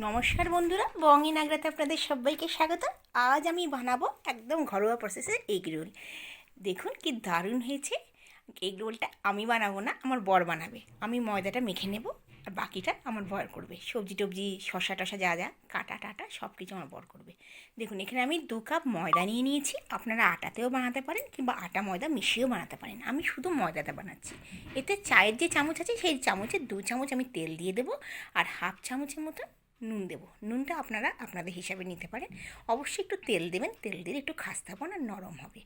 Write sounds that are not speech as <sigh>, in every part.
নমস্কার বন্ধুরা বঙ্গি নাগরাতে আপনাদের সবাইকে স্বাগত। আজ আমি বানাবো একদম ঘরোয়া প্রসেসে এগ রোল দেখুন কি দারুণ হয়েছে। এগ রোলটা আমি বানাবো না, আমার বর বানাবে। আমি ময়দাটা মেখে নেব আর বাকিটা আমার বর করবে। সবজি টবজি শশা টশা যা যা, কাটা টাটা সব কিছু আমার বর করবে। দেখুন, এখানে আমি দু কাপ ময়দা নিয়ে নিয়েছি। আপনারা আটাতেও বানাতে পারেন কিংবা আটা ময়দা মিশিয়েও বানাতে পারেন। আমি শুধু ময়দাটা বানাচ্ছি। এতে চায়ের যে চামচ আছে, সেই চামচের দু চামচ আমি তেল দিয়ে দেবো। আর হাফ চামচের মতো নুন দেবো। নুনটা আপনারা আপনাদের হিসাবে নিতে পারেন। অবশ্যই একটু তেল দেবেন। তেল দিলে একটু খাস্তাপন আর নরম হবে।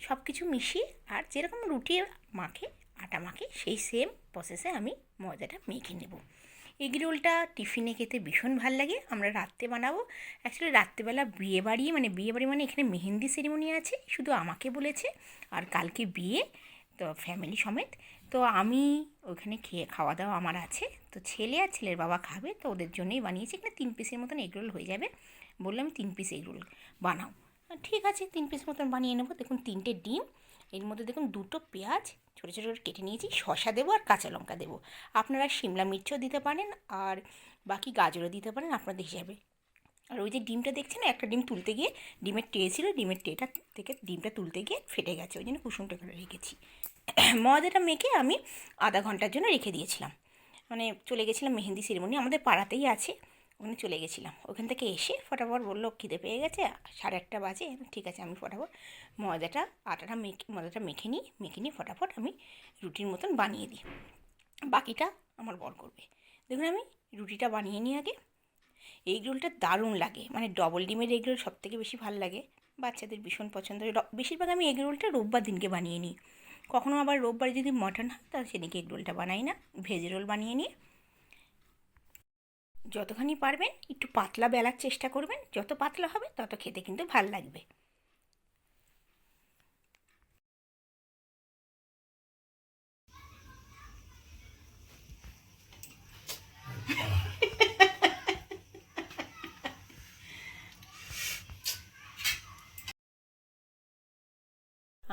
সব কিছু মিশিয়ে আর যেরকম রুটি মাখে, আটা মাখে, সেই সেম প্রসেসে আমি ময়দাটা মেখে নেব। এগ রোলটা টিফিনে খেতে ভীষণ ভালো লাগে। আমরা রাত্রে বানাবো। অ্যাকচুয়ালি রাত্রেবেলা বিয়ে বাড়ি মানে বিয়ে বাড়ি মানে এখানে মেহেন্দি সেরিমনি আছে। শুধু আমাকে বলেছে। আর কালকে বিয়ে, তো ফ্যামিলি সমেত। তো আমি ওখানে খেয়ে খাওয়া দাওয়া আমার আছে। তো ছেলে আর ছেলের বাবা খাবে, তো ওদের জন্যই বানিয়েছি। এখানে তিন পিসের মতন এগরোল হয়ে যাবে। বললাম তিন পিস এগরোল বানাও। ঠিক আছে, তিন পিস মতন বানিয়ে নেব। দেখুন, তিনটে ডিম, এর মধ্যে দেখুন দুটো পেঁয়াজ, ছোটো ছোটো করে কেটে নিয়েছি শশা দেবো আর কাঁচা লঙ্কা দেবো। আপনারা শিমলা মির্চও দিতে পারেন আর বাকি গাজরও দিতে পারেন আপনাদের হিসাবে। আর ওই যে ডিমটা দেখছেন, একটা ডিম তুলতে গিয়ে ডিমের ট্রে ছিল, ডিমের ট্রেটা থেকে ডিমটা তুলতে গিয়ে ফেটে গেছে। ওই জন্য কুসুমটা করে রেখেছি। <clears throat> ময়দাটা মেখে আমি আধা ঘণ্টার জন্য রেখে দিয়েছিলাম। মানে চলে গেছিলাম মেহেন্দি সেরিমনি আমাদের পাড়াতেই আছে, ওখানে চলে গেছিলাম। ওখান থেকে এসে ফটাফট বলল, খিদে পেয়ে গেছে, সাড়ে আটটা বাজে, ঠিক আছে, আমি ফটাফট ময়দাটা আটাটা মেখে ময়দাটা মেখে নিই, মেখে নিয়ে ফটাফট আমি রুটির মতন বানিয়ে দিই। বাকিটা আমার বর করবে। দেখুন আমি রুটিটা বানিয়ে নিই আগে। এগ রোলটা দারুণ লাগে। মানে ডবল ডিমের এগ রোল সবথেকে বেশি ভালো লাগে। বাচ্চাদের ভীষণ পছন্দ। বেশিরভাগ আমি এগ রোলটা রোববার দিনকে বানিয়ে নিই। কখনো আবার রোববার যদি মটন হয়, তাহলে সেদিকে এগ রোলটা বানাই না, ভেজ রোল বানিয়ে নিয়ে। যতখানি পারবেন, একটু পাতলা বেলার চেষ্টা করবেন, যত পাতলা হবে, তত খেতে কিন্তু ভালো লাগবে।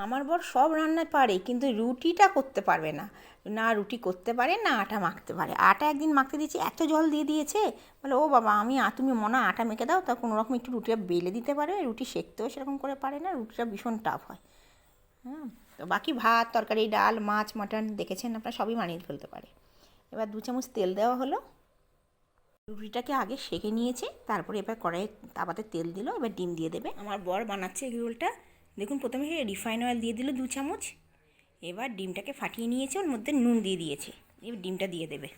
আমার বর সব রান্না পারে, কিন্তু রুটিটা করতে পারবে না। না রুটি করতে পারে, না আটা মাখতে পারে। আটা একদিন মাখতে দিয়েছি, এত জল দিয়ে দিয়েছে। বলে, ও বাবা, আমি তুমি মনে আটা মেখে দাও, তা কোনো রকম একটু রুটিটা বেলে দিতে পারে রুটি সেঁকতেও সেরকম করে পারে না, রুটিটা ভীষণ টাফ হয়। হ্যাঁ তো বাকি ভাত, তরকারি, ডাল, মাছ, মাটন দেখেছেন আপনারা, সবই বানিয়ে ফেলতে পারে। এবার দু চামচ তেল দেওয়া হলো। রুটিটাকে আগে সেঁকে নিয়েছে, তারপরে এবার কড়াইয়ে তাপাতে তেল দিল, এবার ডিম দিয়ে দেবে। আমার বর বানাচ্ছে এগ রোলটা। দেখুন, প্রথমে রিফাইন অয়েল দিয়ে দিল দু চামচ, এবার ডিমটাকে ফাটিয়ে নিয়েছে, ওর মধ্যে নুন দিয়ে দিয়েছে, এবার ডিমটা দিয়ে দেবে।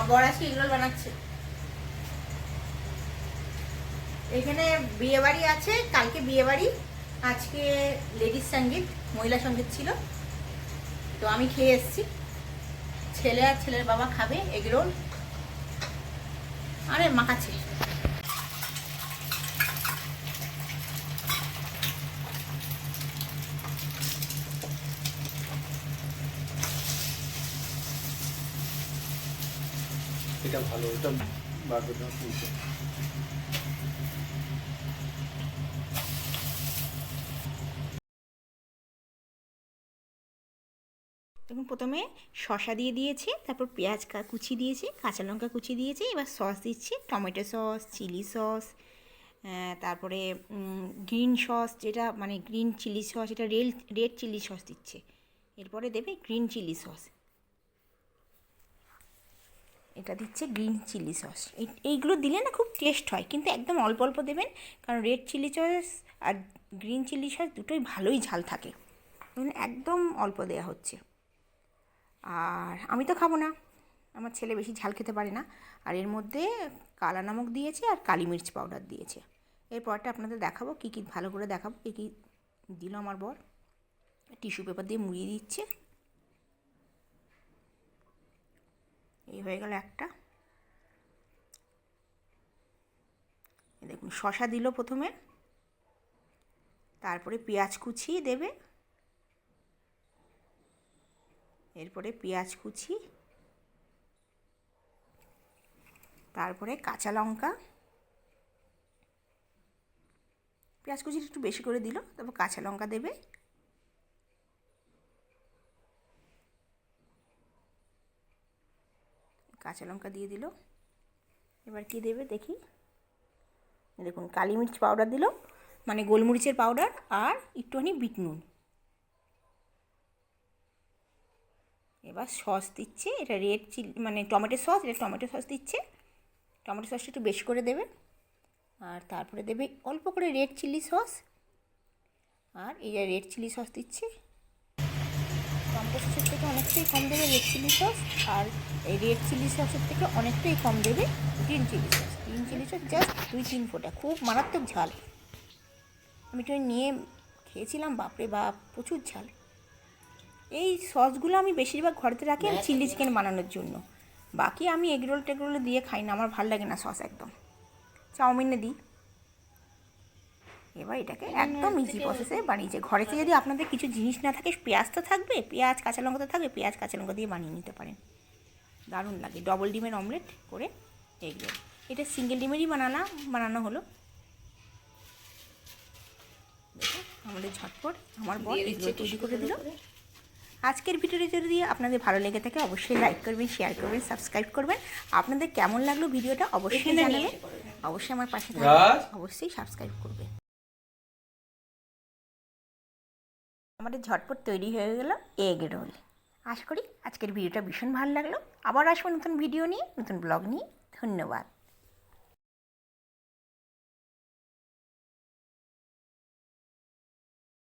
আমার বর আজকে এগরোল বানাচ্ছে। এখানে বিয়ে বাড়ি আছে, কালকে বিয়ে বাড়ি আজকে লেডিস সংগীত মহিলা সংগীত ছিল। তো আমি খেয়ে এসেছি। ছেলে আর ছেলের বাবা খাবে এগরোল। আরে মাখাচ্ছে এটা ভালো, এটা না তুলতে দেখুন, প্রথমে শশা দিয়ে দিয়েছি, তারপর পেঁয়াজ কুচি দিয়েছি, কাঁচা লঙ্কা কুচি দিয়েছি, এবার সস দিচ্ছি, টমেটো সস, চিলি সস তারপরে গ্রিন সস যেটা মানে গ্রিন চিলি সস, এটা রেল রেড চিলি সস দিচ্ছে। এরপরে দেবে গ্রিন চিলি সস। এটা দিচ্ছে গ্রিন চিলি সস। এই, এইগুলো দিলে না খুব টেস্ট হয়, কিন্তু একদম অল্প অল্প দেবেন, কারণ রেড চিলি সস আর গ্রিন চিলি সস দুটোই ভালোই ঝাল থাকে। মানে একদম অল্প দেওয়া হচ্ছে। আর আমি তো খাব না, আমার ছেলে বেশি ঝাল খেতে পারে না। আর এর মধ্যে কালা নামক দিয়েছে আর কালি মির্চ পাউডার দিয়েছে। এরপরটা আপনাদের দেখাবো কী কী ভালো করে দেখাবো, কী কী দিল আমার বর। টিস্যু পেপার দিয়ে মুড়িয়ে দিচ্ছে। এই হয়ে গেল একটা। দেখুন শশা দিল প্রথমে। তারপরে পেঁয়াজ কুচি দেবে। এরপরে পেঁয়াজ কুচি। তারপরে কাঁচা লঙ্কা। পেঁয়াজ কুচিটা একটু বেশি করে দিল, তারপর কাঁচা লঙ্কা দেবে। কাঁচা লঙ্কা দিয়ে দিল। এবার কি দেবে দেখি। দেখুন, কালি মির্চ পাউডার দিল মানে গোলমরিচের পাউডার আর একটুখানি বিট নুন। এবার সস দিচ্ছে, এটা রেড চিলি মানে টমেটো সস এটা টমেটো সস দিচ্ছে। টমেটো সসটা একটু বেশি করে দেবে। আর তারপরে দেবে অল্প করে রেড চিলি সস আর এই যে রেড চিলি সস দিচ্ছে সসের থেকে অনেকটাই কম দেবে রেড চিলি সস আর এই রেড চিলি সসের থেকে অনেকটাই কম দেবে green chilli sauce green chilli sauce just দুই তিন ফোঁটা খুব মারাত্মক ঝাল। আমি তো নিয়ে খেয়েছিলাম বাপরে বাপ প্রচুর ঝাল। এই সসগুলো আমি বেশিরভাগ ঘরেতে রাখি আমি চিলি চিকেন বানানোর জন্য। বাকি আমি এগরোল টেগরোল দিয়ে খাই না আমার ভালো লাগে না সস একদম। চাউমিনে দিই। এবার এটাকে একদম ইজি প্রসেসে বানিয়েছে ঘরেতে যদি আপনাদের কিছু জিনিস না থাকে পেঁয়াজ তো থাকবে পেঁয়াজ কাঁচা লঙ্কা তো থাকবে পেঁয়াজ কাঁচা লঙ্কা দিয়ে বানিয়ে নিতে পারেন। দারুণ লাগে। ডবল ডিমের অমলেট করে এগরোল এটা সিঙ্গেল ডিমেরই বানানা বানানো হলো। আমাদের ঝটপট আমার বর এগুলো তৈরি করে দিল। আজকের ভিডিওটি যদি আপনাদের ভালো লেগে থাকে অবশ্যই লাইক করবেন শেয়ার করবেন সাবস্ক্রাইব করবেন। আপনাদের কেমন লাগল ভিডিওটা অবশ্যই জানাবেন অবশ্যই আমার পাশে থাকবেন। অবশ্যই সাবস্ক্রাইব করবেন। আমাদের ঝটপট তৈরি হয়ে গেল এগ রোল। আশা করি আজকের ভিডিওটা ভীষণ ভালো লাগল। আবার আসব নতুন ভিডিও নিয়ে, নতুন ব্লগ নিয়ে। ধন্যবাদ।